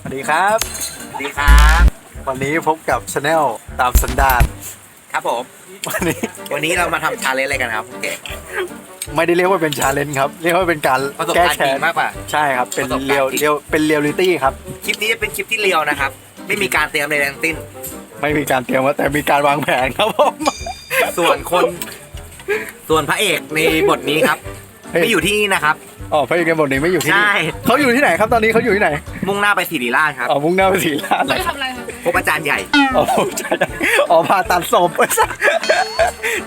สวัสดีครับ สวัสดีครับ วันนี้พบกับชาแนลตามสันดานครับผม วันนี้วันนี้เรามาทำชาเลนจ์อะไรกันครับเก๋ไม่ได้เรียกว่าเป็นชาเลนจ์ครับ เรียกว่าเป็นการประสบแก้การณ์แค้จรินงมากกว่า ใช่ครับ เป็นประสบการณ์เรียวจริง เรียวเป็นเรียลลิตี้ครับ คลิปนี้จะเป็นคลิปที่เรียวนะครับ ไม่มีการเตรียมใดทั้งสิ้น ไม่มีการเตรียมว่าแต่มีการวางแผนครับผมส่วนคน ส่วนพระเอกในบทนี้ครับเฮ้ยไม่อยู่ที่นี่นะครับ อ๋อพระเอกในบทนี้ไม่อยู่ที่นี่ใช่ เขาอยู่ที่ไหนครับตอนนี้เขาอยู่ที่ไหนมุ่งหน้าไปศิริราชครับอ๋อมุ่งหน้าไปศรีราชไปทำอะไรคะพบอาจารย์ใหญ่ อ๋อใช่อ๋อผ่าตัดศพ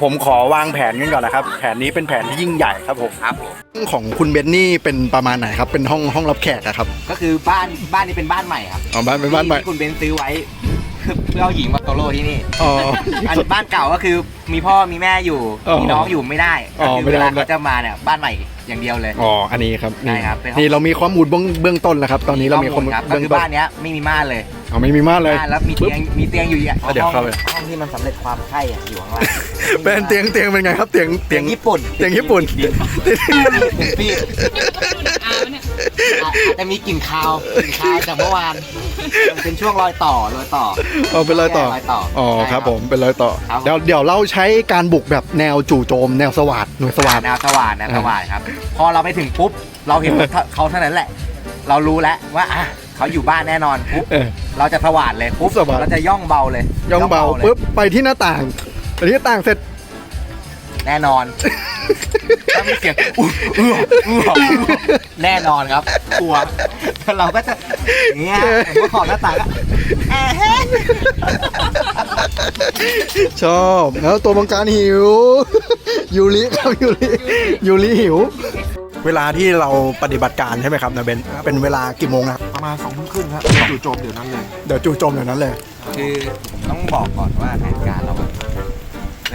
ผมขอวางแผนกันก่อนนะครับ แผนนี้เป็นแผนที่ยิ่งใหญ่ครับผมครับผมห้องของคุณเบนนี่เป็นประมาณไหนครับ เป็นห้องห้องรับแขกอะครับก็คือบ้านบ้านนี้เป็นบ้านใหม่ครับอ๋อบ้านเป็นบ้านใหม่ที่คุณเบนซื้อไว้ เพื่อเอาหญิงมาโตโร่ที่นี่อ๋อ อันบ้านเก่าก็คือมีพ่อมีแม่อยู่อ๋อมีน้องอยู่ไม่ได้อ๋ก็อคือไม่ได้เวลาเขาจะมาเนี่ยบ้านใหม่อย่างเดียวเลย อ๋ออันนี้ครับใช่ครับเป็นห้องนี่เรามีข้อมูลเบื้องเบื้องต้นแล้วครับ ตอนนี้เรามีข้อมูลครับก็เบื้องคือต้นบ้านเนี้ยไม่มีม่านเลยอ๋อไม่มีม่านเลย ม่านแล้วมีเตียงมีเตียงอยู่อะอะเดี๋ยวเข้าไปห้องห้องที่มันสำเร็จความใคร่อะอยู่ข้างล่างเป็นเตียงเตียงเป็นไงครับเตียงเตีเตียยงงญี่ปุ่นเตียงญี่ปุ่น พี่อ้าวเนี่ยอาจจะมีกลิ่นคาวกลิ่นคาวจากเมื่อวานมันเป็นช่วงรอยต่อรอยต่ออ๋อเป็นรอยต่อ รอยต่ออ๋อใช่ครับผมเป็นรอยต่อ ครับ เดี๋ยวเดี๋ยวเราใช้การบุกแบบแนวจู่โจม แนวสวัสดหน่วยสวัสด แนวสว่านแนวสว่านครับ พอเราไปถึงปุ๊บ เราเห็นเขาเท่านั้นแหละ เรารู้แล้วว่าอะเขาอยู่บ้านแน่นอนปุ๊บเออเราจะสว่านเลยปุ๊บสว่าน เราจะย่องเบาเลยย่องเบาลย ปุ๊บไปที่หน้าต่างไปที่หน้าต่างเสร็จ แน่นอน ถ้ามีเสียงอู้อู้อู้แน่นอนครับกลัวแล้วเราก็จะอย่างเงี้ยผมก็ขอหน้าต่างก็แอะเฮ้ชอบแล้วตัวบังการหิว ยูริครับยูริยูริหิว เวลาที่เราปฏิบัติการใช่ไหมครับนาเบนเป็นเวลากี่โมงครับประมาณสองทุ่มครึ่งครับจู่โจมเดี๋ยวนั้นเลย เดี๋ยวจู่โจมเดี๋ยวนั้นเลย คือต้องบอกก่อนว่าแผนการเราอะเว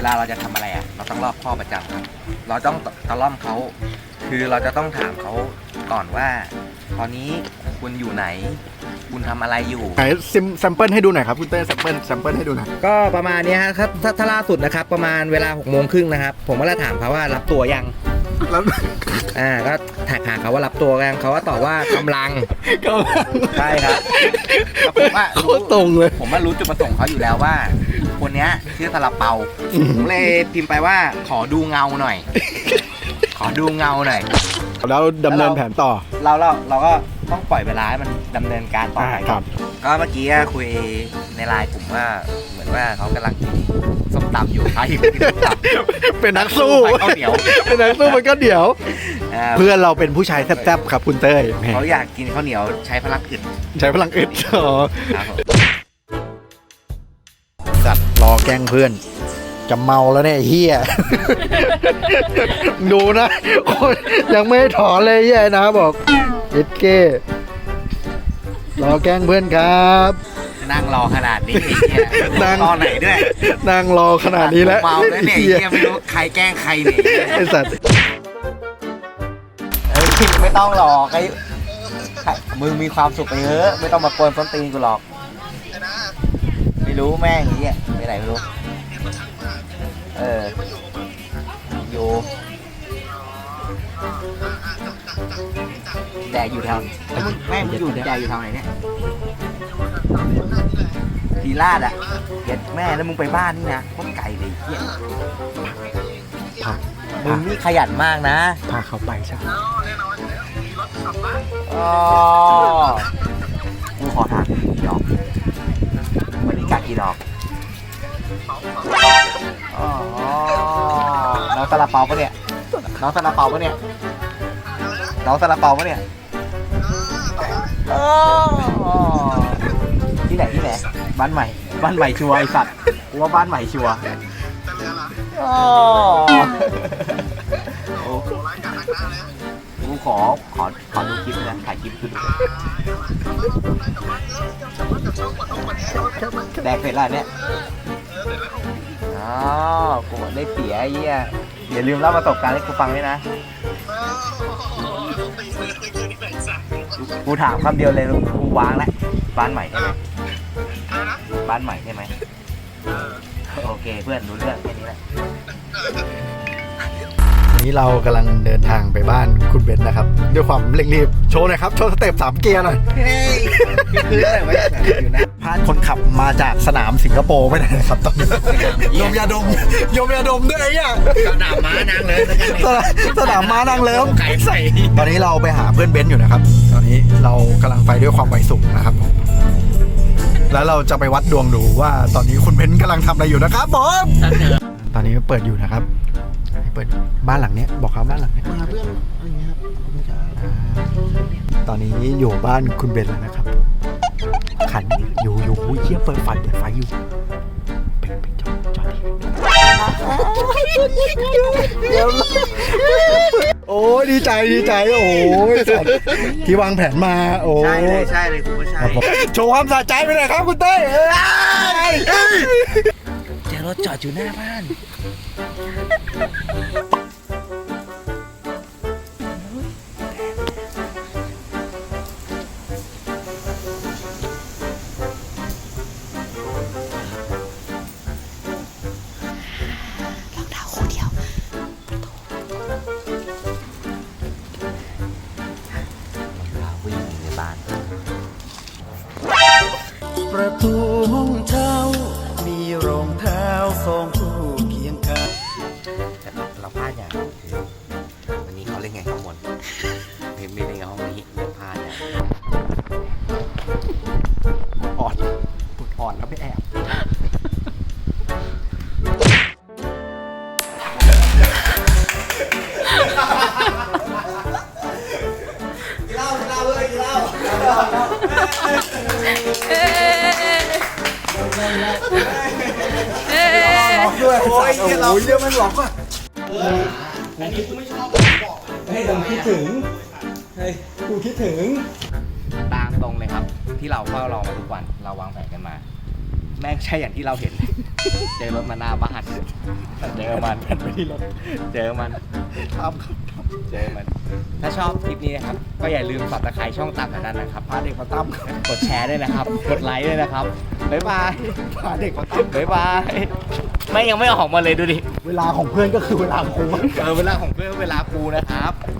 ลาเราจะทำอะไรอะเราต้องรอบข้อบประจำครับ เราต้องตะล่อมเขาคือเราจะต้องถามเขาก่อนว่า ตอนนี้คุณอยู่ไหน คุณทำอะไรอยู่ไหนซิมแซมเปิลให้ดูหน่อยครับคุณเต้แซมเปิลแซมเปิลให้ดูหน่อยก็ประมาณเนี้ยครับถ้าถ้าล่าสุดนะครับ ประมาณเวลา6กโมงครึ่งนะครับ ผมก็เลยถามเขาว่ารับตัวยัง แล้วอ่าก็ถามหาเขาว่ารับตัวยังเขาก็ตอบว่ากำลัง ก็ใช่ครับแล้วผมว่าโคตรตรงเลย ผมว่ารู้จุดประสงค์เขาอยู่แล้วว่า คนเนี้ยชื่อซาลาเปาอืมผมเลยพิมพ์ไปว่าขอดูเงาหน่อย ขอดูเงาหน่อย แล้วดำเนินแผนต่อ เราเราเราก็ ต้องปล่อยเวลาให้มันดำเนินการต่ออ่าไปครับ ก็เมื่อกี้คุยในไลน์กลุ่มว่าเหมือนว่าเขากำลังกินส้มตำอยู่ใครกินส้มตำเป็นนักสู้ไปข้าวเหนียวเป็นนักสู้มันก็เดี๋ยว อ่าเพื่อนเราเป็นผู้ชายแซ่บๆครับคุณเต้ยแหมเขาอยากกินข้าวเหนียวใช้พลังอึดใช้พลังอึดอ๋อครับผมสัตว์รอแกล้งเพื่อน จะเมาแล้วเนี่ยไอ้เฮีย ดูนะคนยังไม่ถอนเลยเฮียนะบอก เอ็ดเก้รอแกล้งเพื่อนครับ นั่งรอขนาดนี้ไอ้เหี้ยนั่ง รอไหนด้วยนั่งรอขนาดนี้แล้วเมาแล้วเนี่ยไอ้เหี้ยเหี้ยไม่รู้ใครแกล้งใครเนี่ยไอสัตว์เออไม่ต้องหรอกไอ้มึงมีความสุขไปเถอะไม่ต้องมากวนส้นตีนกูหรอก ไม่รู้แม่งอย่เงี้ยไปไหนไม่รู้ เอออยู่ แดกอยู่แถวแล้วมึงแม่งมึงอยู่แดกอยู่แถวไหนเนี่ยทีลาดอะเห็ดแม่แล้วมึงไปบ้านนี่นะโคตรไกลเลยไอ้เฮียพามึงนี่ขยันมากนะพาเขาไปใช่ไหมอ๋อกูขอถามกี่ดอกวันนี้กัดกี่ดอกอ๋อน้องซาลาเปาปะเนี่ยน้องซาลาเปาปะเนี่ย น้องซาลาเปาปะเนี่ยอ๋อที่ไหนที่ไหนบ้านใหม่ บ้านใหม่ชัวร์ไอสัตว์กูว่าบ้านใหม่ชัวร์อ๋อโอ้กูขอขอขอดูคลิปหนะถ่ายคลิปคือดูแดกเสร็จแล้วเนี่ยอ๋อกูได้เสียไอ้เหี้ยอย่าลืมเล่าประสบการณ์ให้กูฟังด้วยนะ กูถามคำเดียวเลยกูวางแล้วบ้านใหม่ใช่ไหมบ้านใหม่ใช่ไหมโอเคเพื่อนรู้เรื่องแค่นี้แหละวันนี้เรากำลังเดินทางไปบ้านคุณเบนนะครับ ด้วยความเร่งรีบโชว์หน่อยครับ โชว์สเต็ปสามเกียร์หน่อยเฮ้ยคืออะไรไว้อยู่นะ พาดคนขับมาจากสนามสิงคโปร์ไม่ได้นะครับตอนนี้ยมยาดมยมยาดมด้วยไอ้เนี่ยสนามม้านางเลยแล้วกันสนามสนามม้านางเลิมไก่ใส่ตอนนี้เราไปหาเพื่อนเบนซ์อยู่นะครับ ตอนนี้เรากำลังไปด้วยความไวสูงนะครับผมแล้วเราจะไปวัดดวงดูว่าตอนนี้คุณเบนซ์กำลังทำอะไรอยู่นะครับผมตอนนี้เปิดอยู่นะครับเปิดบ้านหลังเนี้ยบอกเขาบ้านหลังเนี้ยมาเพื่อนอะไรเงี้ยครับอ่าตอนนี้อยู่บ้านคุณเบนซ์แล้วนะครับ ขันอยู่อยู่อุ้ยเชี่ยเปิดไฟเปิดไฟอยู่เป็นเป็นจอดจอดดิโอ้ยดีใจดีใจโอ้ยสัตว์ที่วางแผนมา โอ้ใช่เลยใช่เลยคุณผู้ชาครับผมโชว์ความสะใจไปหน่อยครับคุณเต้ยเอ้ยเจอรถจอดอยู่หน้าบ้าน ประตูห้องเช่ามีรองเท้าสอง ด้วยโอ้ยเราเยอะมันหลอกอะอันนี้กูไม่ชอบเฮ้ยผมคิดถึงเฮ้ยกูคิดถึง ตามตรงเลยครับ ที่เราเฝ้ารอมาทุกวันเราวางแผนกันมา แม่งใช่อย่างที่เราเห็น เจอรถมาหน้าบ้านเจอมันเจอมัน ทำครับเจอมันถ้าชอบคลิปนี้นะครับ ก็อย่าลืมสับตะไคร้ช่องตามแถวนั้นนะครับ พาเด็กมาตั้มกดแชร์ด้วยนะครับ กดไลค์ด้วยนะครับ บ๊ายบาย พาเด็กมาตั้มบ๊ายบาย ไม่ยังไม่ออกมาเลยดูดิ เวลาของเพื่อนก็คือเวลาของกูเออเวลาของเพื่อนเวลาครูนะครับ